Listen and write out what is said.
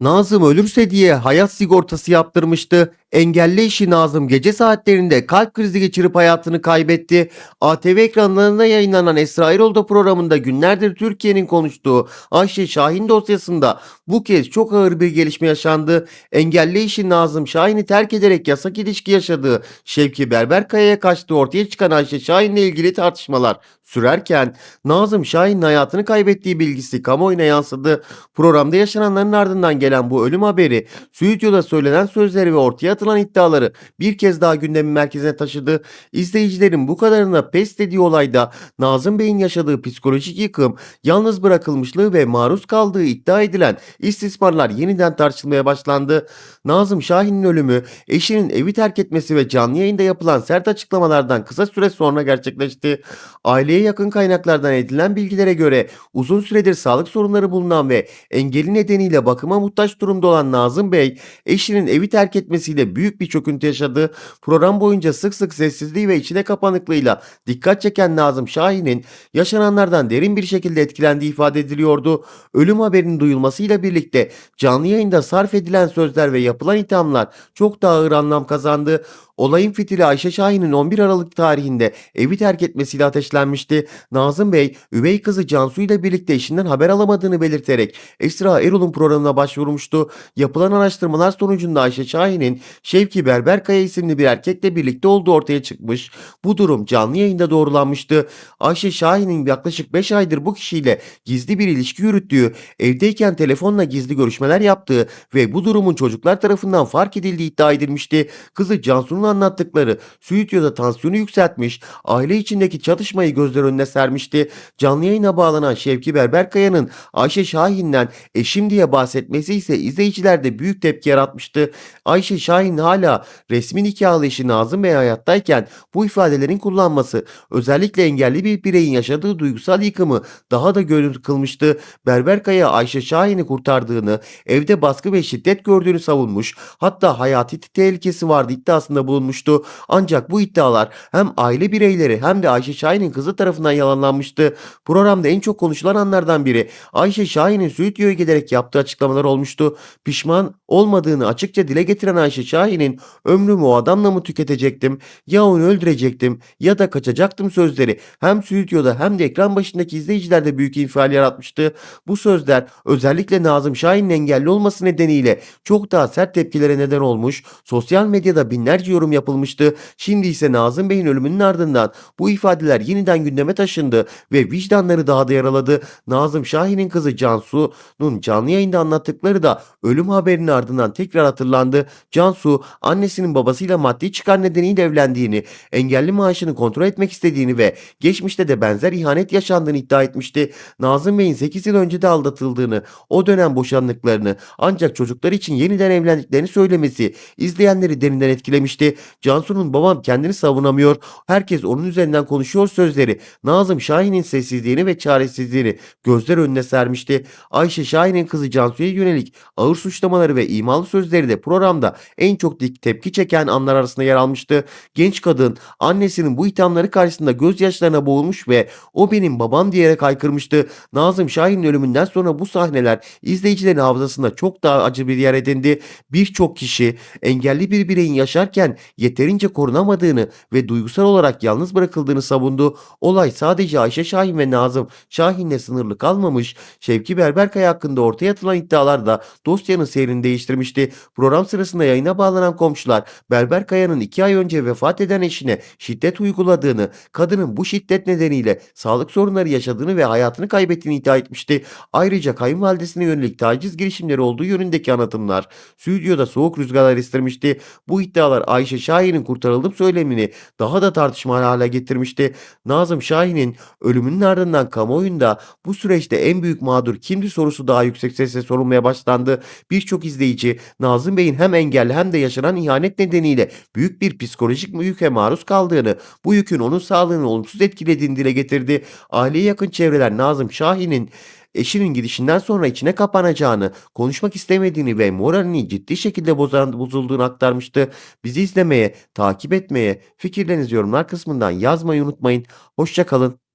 Nazım ölürse diye hayat sigortası yaptırmıştı. Engelli eşi Nazım gece saatlerinde kalp krizi geçirip hayatını kaybetti. ATV ekranlarında yayınlanan Esra Erol'da programında günlerdir Türkiye'nin konuştuğu Ayşe Şahin dosyasında bu kez çok ağır bir gelişme yaşandı. Engelli eşi Nazım Şahin'i terk ederek yasak ilişki yaşadığı Şevki Berberkaya'ya kaçtığı ortaya çıkan Ayşe Şahin'le ilgili tartışmalar sürerken Nazım Şahin'in hayatını kaybettiği bilgisi kamuoyuna yansıdı. Programda yaşananların ardından gelen bu ölüm haberi, stüdyoda söylenen sözleri ve ortaya atılan iddiaları bir kez daha gündemin merkezine taşıdı. İzleyicilerin bu kadarına pes dediği olayda Nazım Bey'in yaşadığı psikolojik yıkım, yalnız bırakılmışlığı ve maruz kaldığı iddia edilen istismarlar yeniden tartışılmaya başlandı. Nazım Şahin'in ölümü, eşinin evi terk etmesi ve canlı yayında yapılan sert açıklamalardan kısa süre sonra gerçekleşti. Aileye yakın kaynaklardan edilen bilgilere göre uzun süredir sağlık sorunları bulunan ve engeli nedeniyle bakıma muhtaç durumda olan Nazım Bey, eşinin evi terk etmesiyle büyük bir çöküntü yaşadı. Program boyunca sık sık sessizliği ve içine kapanıklığıyla dikkat çeken Nazım Şahin'in yaşananlardan derin bir şekilde etkilendiği ifade ediliyordu. Ölüm haberinin duyulmasıyla birlikte canlı yayında sarf edilen sözler ve yapılan ithamlar çok daha ağır anlam kazandı. Olayın fitili Ayşe Şahin'in 11 Aralık tarihinde evi terk etmesiyle ateşlenmişti. Nazım Bey, üvey kızı Cansu ile birlikte eşinden haber alamadığını belirterek Esra Erol'un programına başvurmuştu. Yapılan araştırmalar sonucunda Ayşe Şahin'in Şevki Berberkaya isimli bir erkekle birlikte olduğu ortaya çıkmış. Bu durum canlı yayında doğrulanmıştı. Ayşe Şahin'in yaklaşık 5 aydır bu kişiyle gizli bir ilişki yürüttüğü, evdeyken telefonla gizli görüşmeler yaptığı ve bu durumun çocuklar tarafından fark edildiği iddia edilmişti. Kızı Cansu'nun anlattıkları stüdyoda tansiyonu yükseltmiş, aile içindeki çatışmayı gözler önüne sermişti. Canlı yayına bağlanan Şevki Berberkaya'nın Ayşe Şahin'den eşim diye bahsetmesi ise izleyicilerde büyük tepki yaratmıştı. Ayşe Şahin hala resmi nikahlı eşi Nazım Bey hayattayken bu ifadelerin kullanması özellikle engelli bir bireyin yaşadığı duygusal yıkımı daha da görüntü kılmıştı. Berberkaya Ayşe Şahin'i kurtardığını, evde baskı ve şiddet gördüğünü savunmuş, hatta hayati tehlikesi vardı iddiasında bulunmuştu. Ancak bu iddialar hem aile bireyleri hem de Ayşe Şahin'in kızı tarafından yalanlanmıştı. Programda en çok konuşulan anlardan biri Ayşe Şahin'in stüdyoya giderek yaptığı açıklamalar olmuştu. Pişman olmadığını açıkça dile getiren Ayşe Şahin'in ömrümü o adamla mı tüketecektim ya onu öldürecektim ya da kaçacaktım sözleri hem stüdyoda hem de ekran başındaki izleyicilerde büyük infial yaratmıştı. Bu sözler özellikle Nazım Şahin'in engelli olması nedeniyle çok daha sert tepkilere neden olmuş. Sosyal medyada binlerce yorum yapılmıştı. Şimdi ise Nazım Bey'in ölümünün ardından bu ifadeler yeniden gündeme taşındı ve vicdanları daha da yaraladı. Nazım Şahin'in kızı Cansu'nun canlı yayında anlattıkları da ölüm haberinin ardından tekrar hatırlandı. Cansu annesinin babasıyla maddi çıkar nedeniyle evlendiğini, engelli maaşını kontrol etmek istediğini ve geçmişte de benzer ihanet yaşandığını iddia etmişti. Nazım Bey'in 8 yıl önce de aldatıldığını, o dönem boşandıklarını ancak çocuklar için yeniden evlendiklerini söylemesi izleyenleri derinden etkilemişti. Cansu'nun babam kendini savunamıyor, herkes onun üzerinden konuşuyor sözleri Nazım Şahin'in sessizliğini ve çaresizliğini gözler önüne sermişti. Ayşe Şahin'in kızı Cansu'ya yönelik ağır suçlamaları ve imalı sözleri de programda en çok tepki çeken anlar arasında yer almıştı. Genç kadın annesinin bu ithamları karşısında gözyaşlarına boğulmuş ve o benim babam diyerek haykırmıştı. Nazım Şahin'in ölümünden sonra bu sahneler izleyicilerin hafızasında çok daha acı bir yer edindi. Birçok kişi engelli bir bireyin yaşarken yeterince korunamadığını ve duygusal olarak yalnız bırakıldığını savundu. Olay sadece Ayşe Şahin ve Nazım Şahin'le sınırlı kalmamış. Şevki Berberkaya hakkında ortaya atılan iddialar da dosyanın seyrini değiştirmişti. Program sırasında yayına bağlanan komşular Berberkaya'nın iki ay önce vefat eden eşine şiddet uyguladığını, kadının bu şiddet nedeniyle sağlık sorunları yaşadığını ve hayatını kaybettiğini iddia etmişti. Ayrıca kayınvalidesine yönelik taciz girişimleri olduğu yönündeki anlatımlar stüdyoda soğuk rüzgarlar estirmişti. Bu iddialar Ayşe Şahin'in kurtarıldım söylemini daha da tartışmalı hale getirmişti. Nazım Şahin'in ölümünün ardından kamuoyunda bu süreçte en büyük mağdur kimdi sorusu daha yüksek sesle sorulmaya başlandı. Birçok izleyici Nazım Bey'in hem engelli hem de yaşanan ihanet nedeniyle büyük bir psikolojik yüke maruz kaldığını, bu yükün onun sağlığını olumsuz etkilediğini dile getirdi. Aileye yakın çevreler Nazım Şahin'in eşinin gidişinden sonra içine kapanacağını, konuşmak istemediğini ve moralinin ciddi şekilde bozan, bozulduğunu aktarmıştı. Bizi izlemeye, takip etmeye, fikirlerinizi yorumlar kısmından yazmayı unutmayın. Hoşçakalın.